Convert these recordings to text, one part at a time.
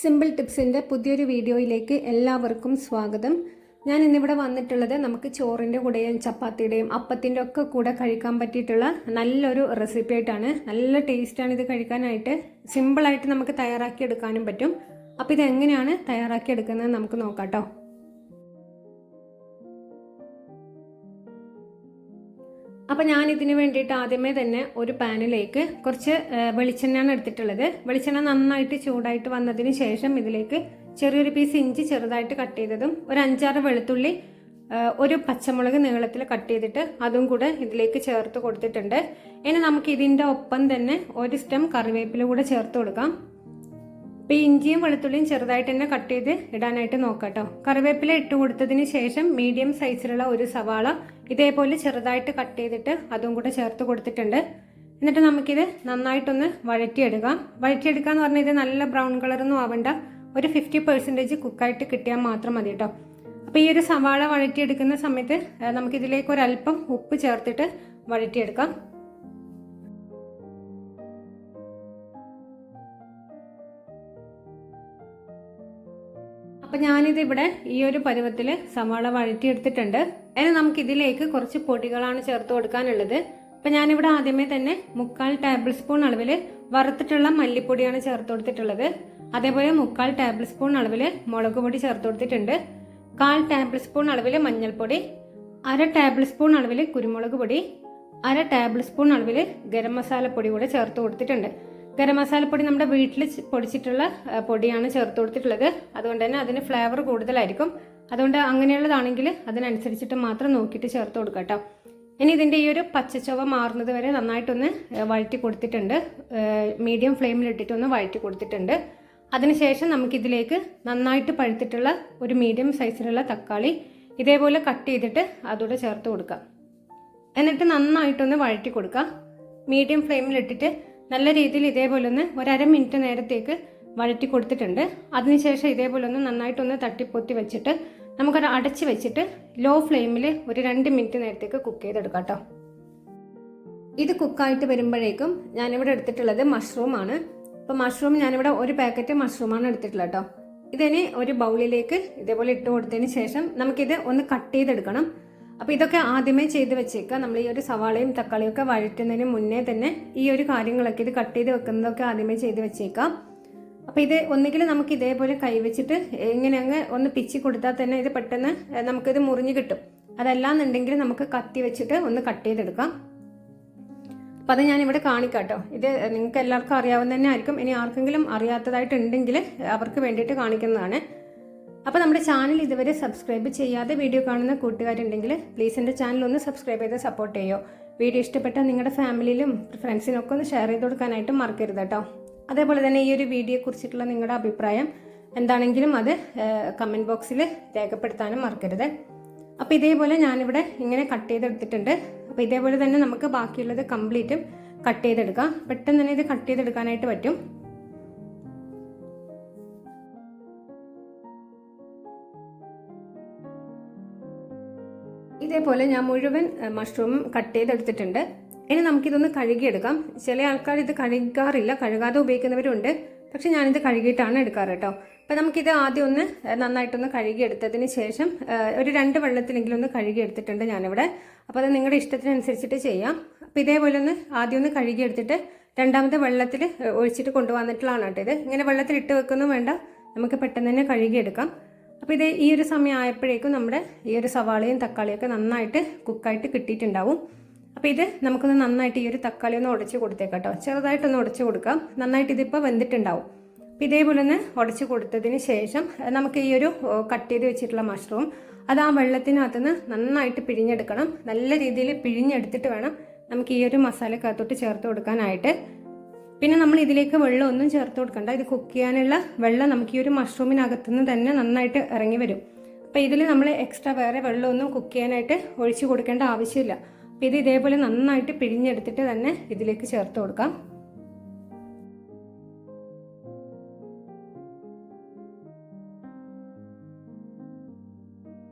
Simple ടിപ്സിന്റെ പുതിയൊരു വീഡിയോയിലേക്ക് എല്ലാവർക്കും സ്വാഗതം. ഞാൻ ഇന്നിവിടെ വന്നിട്ടുള്ളത് നമുക്ക് ചോറിന്റെ കൂടെയും ചപ്പാത്തിയുടെയും അപ്പത്തിന്റെ ഒക്കെ കൂടെ കഴിക്കാൻ പറ്റിയിട്ടുള്ള നല്ലൊരു റെസിപ്പി ആയിട്ടാണ്. നല്ല ടേസ്റ്റാണ് ഇത് കഴിക്കാനായിട്ട്. സിമ്പിളായിട്ട് നമുക്ക് തയ്യാറാക്കി എടുക്കാനും പറ്റും. അപ്പോൾ ഇത് എങ്ങനെയാണ് തയ്യാറാക്കി എടുക്കുന്നത് നമുക്ക് നോക്കാം കേട്ടോ അപ്പോൾ ഞാൻ ഇതിന് വേണ്ടിയിട്ട് ആദ്യമേ തന്നെ ഒരു പാനിലേക്ക് കുറച്ച് വെളിച്ചെണ്ണയാണ് എടുത്തിട്ടുള്ളത്. വെളിച്ചെണ്ണ നന്നായിട്ട് ചൂടായിട്ട് വന്നതിന് ശേഷം ഇതിലേക്ക് ചെറിയൊരു പീസ് ഇഞ്ചി ചെറുതായിട്ട് കട്ട് ചെയ്തതും ഒരു അഞ്ചാറ് വെളുത്തുള്ളി ഒരു പച്ചമുളക് നീളത്തിൽ കട്ട് ചെയ്തിട്ട് അതും കൂടെ ഇതിലേക്ക് ചേർത്ത് കൊടുത്തിട്ടുണ്ട്. ഇനി നമുക്ക് ഇതിന്റെ ഒപ്പം തന്നെ ഒരു സ്റ്റെം കറിവേപ്പില കൂടെ ചേർത്ത് കൊടുക്കാം. അപ്പോൾ ഇഞ്ചിയും വെളുത്തുള്ളിയും ചെറുതായിട്ട് തന്നെ കട്ട് ചെയ്ത് ഇടാനായിട്ട് നോക്കാം കേട്ടോ കറിവേപ്പില ഇട്ട് കൊടുത്തതിന് ശേഷം മീഡിയം സൈസിലുള്ള ഒരു സവാള ഇതേപോലെ ചെറുതായിട്ട് കട്ട് ചെയ്തിട്ട് അതും കൂടെ ചേർത്ത് കൊടുത്തിട്ടുണ്ട്. എന്നിട്ട് നമുക്കിത് നന്നായിട്ടൊന്ന് വഴറ്റിയെടുക്കാം. വഴറ്റിയെടുക്കുക എന്ന് പറഞ്ഞാൽ ഇത് നല്ല ബ്രൗൺ കളറൊന്നും ആവണ്ട. ഒരു ഫിഫ്റ്റി പെർസെന്റേജ് കുക്കായിട്ട് കിട്ടിയാൽ മാത്രം മതി കേട്ടോ അപ്പോൾ ഈ ഒരു സവാള വഴറ്റിയെടുക്കുന്ന സമയത്ത് നമുക്കിതിലേക്ക് ഒരല്പം ഉപ്പ് ചേർത്തിട്ട് വഴറ്റിയെടുക്കാം. അപ്പം ഞാനിത് ഇവിടെ ഈ ഒരു പരുവത്തിൽ സവാള വഴറ്റിയെടുത്തിട്ടുണ്ട്. ഇനി നമുക്ക് ഇതിലേക്ക് കുറച്ച് പൊടികളാണ് ചേർത്ത് കൊടുക്കാനുള്ളത്. അപ്പം ഞാനിവിടെ ആദ്യമേ തന്നെ മുക്കാൽ ടേബിൾ സ്പൂൺ അളവിൽ വറുത്തിട്ടുള്ള മല്ലിപ്പൊടിയാണ് ചേർത്ത് കൊടുത്തിട്ടുള്ളത്. അതേപോലെ മുക്കാൽ ടേബിൾ സ്പൂൺ അളവിൽ മുളക് പൊടി ചേർത്ത് കൊടുത്തിട്ടുണ്ട്. കാൽ ടേബിൾ സ്പൂൺ അളവിൽ മഞ്ഞൾപ്പൊടി അര ടേബിൾ സ്പൂൺ അളവിൽ കുരുമുളക് പൊടി അര ടേബിൾ സ്പൂൺ അളവിൽ ഗരം മസാലപ്പൊടി കൂടെ ചേർത്ത് കൊടുത്തിട്ടുണ്ട്. ഗരം മസാലപ്പൊടി നമ്മുടെ വീട്ടിൽ പൊടിച്ചിട്ടുള്ള പൊടിയാണ് ചേർത്ത് കൊടുത്തിട്ടുള്ളത്. അതുകൊണ്ട് തന്നെ അതിന് ഫ്ലേവർ കൂടുതലായിരിക്കും. അതുകൊണ്ട് അങ്ങനെയുള്ളതാണെങ്കിൽ അതിനനുസരിച്ചിട്ട് മാത്രം നോക്കിയിട്ട് ചേർത്ത് കൊടുക്കുക കേട്ടോ. ഇനി ഇതിന്റെ ഈ ഒരു പച്ചച്ചുവ മാറുന്നത് വരെ നന്നായിട്ടൊന്ന് വഴറ്റി കൊടുത്തിട്ടുണ്ട്. മീഡിയം ഫ്ലെയിമിലിട്ടിട്ടൊന്ന് വഴറ്റി കൊടുത്തിട്ടുണ്ട്. അതിനുശേഷം നമുക്കിതിലേക്ക് നന്നായിട്ട് പഴുത്തിട്ടുള്ള ഒരു മീഡിയം സൈസിലുള്ള തക്കാളി ഇതേപോലെ കട്ട് ചെയ്തിട്ട് അതോടെ ചേർത്ത് കൊടുക്കുക എന്നിട്ട് നന്നായിട്ടൊന്ന് വഴറ്റി കൊടുക്കുക മീഡിയം ഫ്ലെയിമിലിട്ടിട്ട് നല്ല രീതിയിൽ ഇതേപോലെ ഒന്ന് ഒരര മിനിറ്റ് നേരത്തേക്ക് വഴറ്റി കൊടുത്തിട്ടുണ്ട്. അതിനുശേഷം ഇതേപോലെ ഒന്ന് നന്നായിട്ടൊന്ന് തട്ടിപ്പൊത്തി വെച്ചിട്ട് നമുക്കത് അടച്ച് വെച്ചിട്ട് ലോ ഫ്ലെയിമിൽ ഒരു രണ്ട് മിനിറ്റ് നേരത്തേക്ക് കുക്ക് ചെയ്തെടുക്കാം കേട്ടോ ഇത് കുക്കായിട്ട് വരുമ്പോഴേക്കും ഞാനിവിടെ എടുത്തിട്ടുള്ളത് മഷ്റൂം ആണ്. അപ്പോൾ മഷ്റൂം ഞാനിവിടെ ഒരു പാക്കറ്റ് മഷ്റൂമാണ് എടുത്തിട്ടുള്ളത് കേട്ടോ ഇതിനെ ഒരു ബൗളിലേക്ക് ഇതേപോലെ ഇട്ട് കൊടുത്തതിന് ശേഷം നമുക്കിത് ഒന്ന് കട്ട് ചെയ്തെടുക്കണം. അപ്പോൾ ഇതൊക്കെ ആദ്യമേ ചെയ്ത് വെച്ചേക്കാം. നമ്മൾ ഈ ഒരു സവാളയും തക്കാളിയും ഒക്കെ വഴറ്റുന്നതിന് മുന്നേ തന്നെ ഈ ഒരു കാര്യങ്ങളൊക്കെ ഇത് കട്ട് ചെയ്ത് വെക്കുന്നതൊക്കെ ആദ്യമേ ചെയ്ത് വെച്ചേക്കാം. അപ്പോൾ ഇത് ഒന്നുകിൽ നമുക്ക് ഇതേപോലെ കൈവച്ചിട്ട് ഇങ്ങനെ അങ്ങ് ഒന്ന് പിച്ചി കൊടുത്താൽ തന്നെ ഇത് പെട്ടെന്ന് നമുക്കിത് മുറിഞ്ഞു കിട്ടും. അതല്ലാന്നുണ്ടെങ്കിൽ നമുക്ക് കത്തി വെച്ചിട്ട് ഒന്ന് കട്ട് ചെയ്തെടുക്കാം. അപ്പം അത് ഇവിടെ കാണിക്കാട്ടോ. ഇത് നിങ്ങൾക്ക് എല്ലാവർക്കും അറിയാവുന്ന തന്നെ ആയിരിക്കും. ഇനി ആർക്കെങ്കിലും അറിയാത്തതായിട്ടുണ്ടെങ്കിൽ അവർക്ക് വേണ്ടിയിട്ട് കാണിക്കുന്നതാണ്. അപ്പോൾ നമ്മുടെ ചാനൽ ഇതുവരെ സബ്സ്ക്രൈബ് ചെയ്യാതെ വീഡിയോ കാണുന്ന കൂട്ടുകാരുണ്ടെങ്കിൽ പ്ലീസ് എന്റെ ചാനൽ ഒന്ന് സബ്സ്ക്രൈബ് ചെയ്ത് സപ്പോർട്ട് ചെയ്യോ. വീഡിയോ ഇഷ്ടപ്പെട്ടാൽ നിങ്ങളുടെ ഫാമിലിയിലും ഫ്രണ്ട്സിനൊക്കെ ഒന്ന് ഷെയർ ചെയ്ത് കൊടുക്കാനായിട്ട് മറക്കരുത് കേട്ടോ. അതേപോലെ തന്നെ ഈ ഒരു വീഡിയോയെ കുറിച്ചിട്ടുള്ള നിങ്ങളുടെ അഭിപ്രായം എന്താണെങ്കിലും അത് കമന്റ് ബോക്സിൽ രേഖപ്പെടുത്താനും മറക്കരുത്. അപ്പോൾ ഇതേപോലെ ഞാനിവിടെ ഇങ്ങനെ കട്ട് ചെയ്തെടുത്തിട്ടുണ്ട്. അപ്പോൾ ഇതേപോലെ തന്നെ നമുക്ക് ബാക്കിയുള്ളത് കംപ്ലീറ്റും കട്ട് ചെയ്തെടുക്കാം. പെട്ടെന്ന് തന്നെ ഇത് കട്ട് ചെയ്തെടുക്കാനായിട്ട് പറ്റും. ഇതേപോലെ ഞാൻ മുഴുവൻ മഷ്റൂമും കട്ട് ചെയ്തെടുത്തിട്ടുണ്ട്. ഇനി നമുക്കിതൊന്ന് കഴുകിയെടുക്കാം. ചില ആൾക്കാർ ഇത് കഴുകാറില്ല കഴുകാതെ ഉപയോഗിക്കുന്നവരുണ്ട്. പക്ഷെ ഞാനിത് കഴുകിയിട്ടാണ് എടുക്കാറ് കേട്ടോ. അപ്പം നമുക്കിത് ആദ്യം ഒന്ന് നന്നായിട്ടൊന്ന് കഴുകിയെടുത്തതിന് ശേഷം ഒരു രണ്ട് വെള്ളത്തിലെങ്കിലും ഒന്ന് കഴുകിയെടുത്തിട്ടുണ്ട് ഞാനിവിടെ. അപ്പോൾ അത് നിങ്ങളുടെ ഇഷ്ടത്തിനനുസരിച്ചിട്ട് ചെയ്യാം. അപ്പോൾ ഇതേപോലെ ഒന്ന് ആദ്യം ഒന്ന് കഴുകിയെടുത്തിട്ട് രണ്ടാമത്തെ വെള്ളത്തിൽ ഒഴിച്ചിട്ട് കൊണ്ടുവന്നിട്ടുള്ളതാണ് കേട്ടോ ഇത്. ഇങ്ങനെ വെള്ളത്തിൽ ഇട്ട് വെക്കുന്നു വേണ്ട. നമുക്ക് പെട്ടെന്ന് തന്നെ കഴുകിയെടുക്കാം. അപ്പോൾ ഇത് ഈ ഒരു സമയം ആയപ്പോഴേക്കും നമ്മുടെ ഈ ഒരു സവാളയും തക്കാളിയൊക്കെ നന്നായിട്ട് കുക്കായിട്ട് കിട്ടിയിട്ടുണ്ടാവും. അപ്പോൾ ഇത് നമുക്കൊന്ന് നന്നായിട്ട് ഈ ഒരു തക്കാളി ഒന്ന് ഉടച്ച് കൊടുത്തേക്കാം ചെറുതായിട്ടൊന്ന് ഉടച്ച് കൊടുക്കാം. നന്നായിട്ട് ഇതിപ്പോൾ വെന്തിട്ടുണ്ടാവും. അപ്പോൾ ഇതേപോലെ ഒന്ന് ഉടച്ച് കൊടുത്തതിന് ശേഷം നമുക്ക് ഈ ഒരു കട്ട് ചെയ്ത് വെച്ചിട്ടുള്ള മഷ്റൂം അത് ആ വെള്ളത്തിനകത്തുനിന്ന് നന്നായിട്ട് പിഴിഞ്ഞെടുക്കണം. നല്ല രീതിയിൽ പിഴിഞ്ഞെടുത്തിട്ട് വേണം നമുക്ക് ഈ ഒരു മസാലക്കകത്തോട്ട് ചേർത്ത് കൊടുക്കാനായിട്ട്. പിന്നെ നമ്മൾ ഇതിലേക്ക് വെള്ളം ഒന്നും ചേർത്ത് കൊടുക്കണ്ട. ഇത് കുക്ക് ചെയ്യാനുള്ള വെള്ളം നമുക്ക് ഈ ഒരു മഷ്റൂമിനകത്തുനിന്ന് തന്നെ നന്നായിട്ട് ഇറങ്ങി വരും. അപ്പോൾ ഇതിൽ നമ്മൾ എക്സ്ട്രാ വേറെ വെള്ളമൊന്നും കുക്ക് ചെയ്യാനായിട്ട് ഒഴിച്ചു കൊടുക്കേണ്ട ആവശ്യമില്ല. അപ്പോൾ ഇത് ഇതേപോലെ നന്നായിട്ട് പിഴിഞ്ഞെടുത്തിട്ട് തന്നെ ഇതിലേക്ക് ചേർത്ത് കൊടുക്കാം.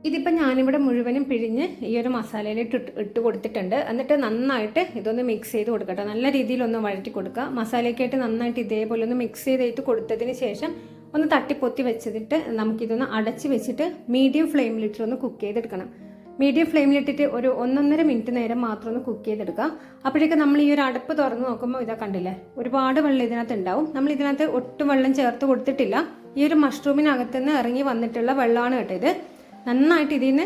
ഇതിപ്പോൾ ഞാനിവിടെ മുഴുവനും പിഴിഞ്ഞ് ഈ ഒരു മസാലയിലിട്ട് ഇട്ട് കൊടുത്തിട്ടുണ്ട്. എന്നിട്ട് നന്നായിട്ട് ഇതൊന്ന് മിക്സ് ചെയ്ത് കൊടുക്കട്ടെ. നല്ല രീതിയിലൊന്ന് വഴറ്റി കൊടുക്കുക. മസാലയ്ക്കായിട്ട് നന്നായിട്ട് ഇതേപോലെ ഒന്ന് മിക്സ് ചെയ്തിട്ട് കൊടുത്തതിന് ശേഷം ഒന്ന് തട്ടിപ്പൊത്തി വെച്ചിട്ട് നമുക്കിതൊന്ന് അടച്ച് വെച്ചിട്ട് മീഡിയം ഫ്ലെയിമിലിട്ട് ഒന്ന് കുക്ക് ചെയ്തെടുക്കണം. മീഡിയം ഫ്ലെയിമിലിട്ടിട്ട് ഒരു ഒന്നൊന്നര മിനിറ്റ് നേരം മാത്രം ഒന്ന് കുക്ക് ചെയ്തെടുക്കുക. അപ്പോഴേക്കും നമ്മൾ ഈ ഒരു അടപ്പ് തുറന്ന് നോക്കുമ്പോൾ ഇതാ കണ്ടില്ലേ? ഒരുപാട് വെള്ളം ഇതിനകത്ത് ഉണ്ടാവും. നമ്മൾ ഇതിനകത്ത് ഒട്ടും വെള്ളം ചേർത്ത് കൊടുത്തിട്ടില്ല. ഈ ഒരു മഷ്റൂമിനകത്ത് നിന്ന് ഇറങ്ങി വന്നിട്ടുള്ള വെള്ളമാണ് കേട്ടോ ഇത്. നന്നായിട്ട് ഇതിൽ നിന്ന്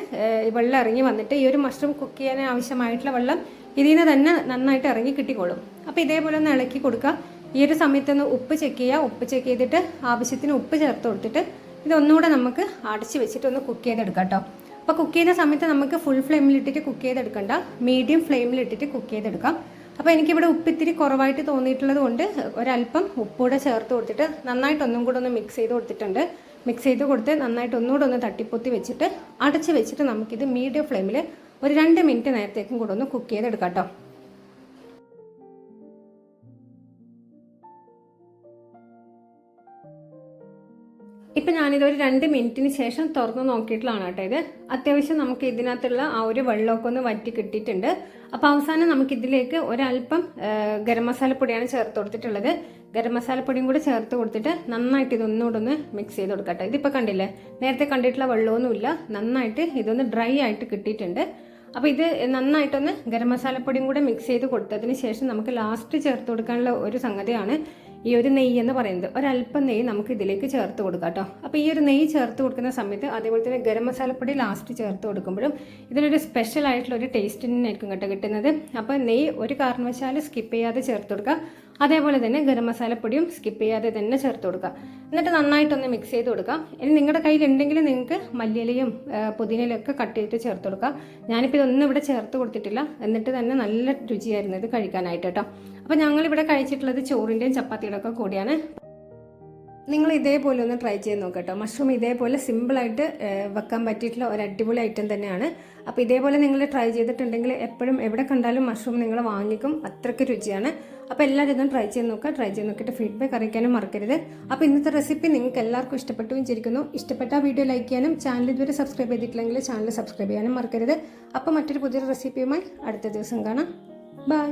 വെള്ളം ഇറങ്ങി വന്നിട്ട് ഈ ഒരു മഷ്റൂം കുക്ക് ചെയ്യാൻ ആവശ്യമായിട്ടുള്ള വെള്ളം ഇതിൽ നിന്ന് തന്നെ നന്നായിട്ട് ഇറങ്ങി കിട്ടിക്കോളും. അപ്പോൾ ഇതേപോലെ ഒന്ന് ഇളക്കി കൊടുക്കുക ഈ ഒരു സമയത്തൊന്ന് ഉപ്പ് ചെക്ക് ചെയ്യുക ഉപ്പ് ചെക്ക് ചെയ്തിട്ട് ആവശ്യത്തിന് ഉപ്പ് ചേർത്ത് കൊടുത്തിട്ട് ഇതൊന്നുകൂടെ നമുക്ക് അടച്ച് വെച്ചിട്ട് ഒന്ന് കുക്ക് ചെയ്തെടുക്കാം കേട്ടോ അപ്പോൾ കുക്ക് ചെയ്യുന്ന സമയത്ത് നമുക്ക് ഫുൾ ഫ്ലെയിമിലിട്ടിട്ട് കുക്ക് ചെയ്തെടുക്കണ്ട. മീഡിയം ഫ്ലെയിമിലിട്ടിട്ട് കുക്ക് ചെയ്തെടുക്കാം. അപ്പോൾ എനിക്കിവിടെ ഉപ്പ് ഇത്തിരി കുറവായിട്ട് തോന്നിയിട്ടുള്ളത് കൊണ്ട് ഒരല്പം ഉപ്പൂടെ ചേർത്ത് കൊടുത്തിട്ട് നന്നായിട്ട് ഒന്നും കൂടെ ഒന്ന് മിക്സ് ചെയ്ത് കൊടുത്തിട്ടുണ്ട്. മിക്സ് ചെയ്ത് കൊടുത്ത് നന്നായിട്ട് ഒന്നുകൂടെ ഒന്ന് തട്ടിപ്പൊത്തി വെച്ചിട്ട് അടച്ച് വെച്ചിട്ട് നമുക്കിത് മീഡിയം ഫ്ലെയിമിൽ ഒരു രണ്ട് മിനിറ്റ് നേരത്തേക്കും കൂടെ ഒന്ന് കുക്ക് ചെയ്തെടുക്കാം കേട്ടോ. ഇപ്പം ഞാനിത് ഒരു രണ്ട് മിനിറ്റിന് ശേഷം തുറന്ന് നോക്കിയിട്ടുള്ളതാണ് കേട്ടോ ഇത്. അത്യാവശ്യം നമുക്ക് ഇതിനകത്തുള്ള ആ ഒരു വെള്ളമൊക്കെ ഒന്ന് വറ്റി കിട്ടിയിട്ടുണ്ട്. അപ്പോൾ അവസാനം നമുക്ക് ഇതിലേക്ക് ഒരല്പം ഗരം മസാലപ്പൊടിയാണ് ചേർത്ത് കൊടുത്തിട്ടുള്ളത്. ഗരം മസാലപ്പൊടിയും കൂടി ചേർത്ത് കൊടുത്തിട്ട് നന്നായിട്ട് ഇതൊന്നുകൂടെ ഒന്ന് മിക്സ് ചെയ്ത് കൊടുക്കട്ടെ ഇതിപ്പോൾ കണ്ടില്ലേ? നേരത്തെ കണ്ടിട്ടുള്ള വെള്ളമൊന്നുമില്ല. നന്നായിട്ട് ഇതൊന്ന് ഡ്രൈ ആയിട്ട് കിട്ടിയിട്ടുണ്ട്. അപ്പോൾ ഇത് നന്നായിട്ടൊന്ന് ഗരം മസാലപ്പൊടിയും കൂടെ മിക്സ് ചെയ്ത് കൊടുത്തതിന് ശേഷം നമുക്ക് ലാസ്റ്റ് ചേർത്ത് കൊടുക്കാനുള്ള ഒരു സംഗതിയാണ് ഈ ഒരു നെയ്യ് എന്ന് പറയുന്നത് ഒരല്പം നെയ്യ് നമുക്ക് ഇതിലേക്ക് ചേർത്ത് കൊടുക്കാം കേട്ടോ. അപ്പോൾ ഈ ഒരു നെയ്യ് ചേർത്ത് കൊടുക്കുന്ന സമയത്ത് അതേപോലെ തന്നെ ഗരം മസാലപ്പൊടി ലാസ്റ്റ് ചേർത്ത് കൊടുക്കുമ്പോഴും ഇതിനൊരു സ്പെഷ്യൽ ആയിട്ടുള്ള ഒരു ടേസ്റ്റ് തന്നെയായിരിക്കും കേട്ടോ കിട്ടുന്നത്. അപ്പോൾ നെയ്യ് ഒരു കാരണവശാലും സ്കിപ്പ് ചെയ്യാതെ ചേർത്ത് കൊടുക്കുക അതേപോലെ തന്നെ ഗരം മസാലപ്പൊടിയും സ്കിപ്പ് ചെയ്യാതെ തന്നെ ചേർത്ത് കൊടുക്കുക എന്നിട്ട് നന്നായിട്ടൊന്ന് മിക്സ് ചെയ്ത് കൊടുക്കുക ഇനി നിങ്ങളുടെ കയ്യിലുണ്ടെങ്കിൽ നിങ്ങൾക്ക് മല്ലിയിലയും ആ, പുതിനയിലും ഒക്കെ കട്ട് ചെയ്തിട്ട് ചേർത്ത് കൊടുക്കുക ഞാനിപ്പോൾ ഇതൊന്നും ഇവിടെ ചേർത്ത് കൊടുത്തിട്ടില്ല. എന്നിട്ട് തന്നെ നല്ല രുചിയായിരുന്നു ഇത് കഴിക്കാനായിട്ട് കേട്ടോ. അപ്പോൾ ഞങ്ങളിവിടെ കഴിച്ചിട്ടുള്ളത് ചോറിന്റെയും ചപ്പാത്തിയുടെ ഒക്കെ കൂടിയാണ്. നിങ്ങൾ ഇതേപോലെ ഒന്ന് ട്രൈ ചെയ്ത് നോക്കട്ടോ. മഷ്റൂം ഇതേപോലെ സിമ്പിളായിട്ട് വെക്കാൻ പറ്റിയിട്ടുള്ള ഒരു അടിപൊളി ഐറ്റം തന്നെയാണ്. അപ്പോൾ ഇതേപോലെ നിങ്ങൾ ട്രൈ ചെയ്തിട്ടുണ്ടെങ്കിൽ എപ്പോഴും എവിടെ കണ്ടാലും മഷ്റൂം നിങ്ങൾ വാങ്ങിക്കും. അത്രയ്ക്ക് രുചിയാണ്. അപ്പോൾ എല്ലാവരും ഇതും ട്രൈ ചെയ്ത് നോക്കുക. ട്രൈ ചെയ്ത് നോക്കിയിട്ട് ഫീഡ്ബാക്ക് അറിയിക്കാനും മറക്കരുത്. അപ്പോൾ ഇന്നത്തെ റെസിപ്പി നിങ്ങൾക്ക് എല്ലാവർക്കും ഇഷ്ടപ്പെട്ടു വിചാരിക്കുന്നു. ഇഷ്ടപ്പെട്ട വീഡിയോ ലൈക്ക് ചെയ്യാനും ചാനൽ ഇതുവരെ സബ്സ്ക്രൈബ് ചെയ്തിട്ടില്ലെങ്കിൽ ചാനൽ സബ്സ്ക്രൈബ് ചെയ്യാനും മറക്കരുത്. അപ്പോൾ മറ്റൊരു പുതിയൊരു റെസിപ്പിയുമായി അടുത്ത ദിവസം കാണാം. ബൈ